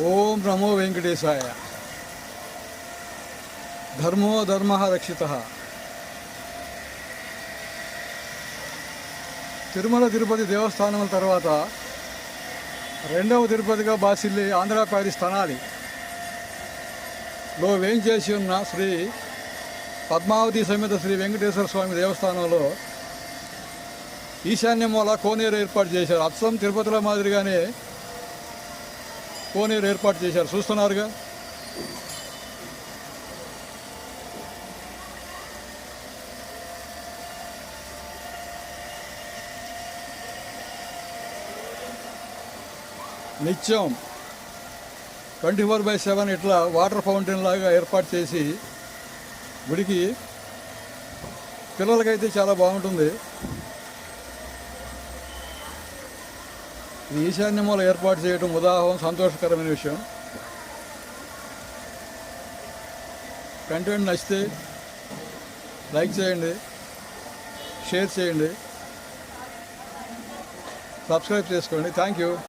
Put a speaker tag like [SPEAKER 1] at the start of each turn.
[SPEAKER 1] ఓం నమో వెంకటేశాయ. ధర్మో ధర్మ రక్షిత. తిరుమల తిరుపతి దేవస్థానం తర్వాత రెండవ తిరుపతిగా బాసిల్లి ఆంధ్ర ప్యారిస్ తనాలి. లో వేంచేసి ఉన్న శ్రీ పద్మావతి సమేత శ్రీ వెంకటేశ్వర స్వామి దేవస్థానంలో ఈశాన్య మూల కోనేరు ఏర్పాటు చేశారు. అచ్చం తిరుపతిలో మాదిరిగానే కోనేరు ఏర్పాటు చేశారు. చూస్తున్నారుగా? నిత్యం ట్వంటీ ఫోర్ బై సెవెన్ ఇట్లా వాటర్ ఫౌంటైన్ లాగా ఏర్పాటు చేసి గుడికి పిల్లలకైతే చాలా బాగుంటుంది. ఈశాన్యమూల ఏర్పాటు చేయడం ఉదాహరణ సంతోషకరమైన విషయం. కంటెంట్ నచ్చితే లైక్ చేయండి షేర్ చేయండి సబ్స్క్రైబ్ చేసుకోండి. Thank you.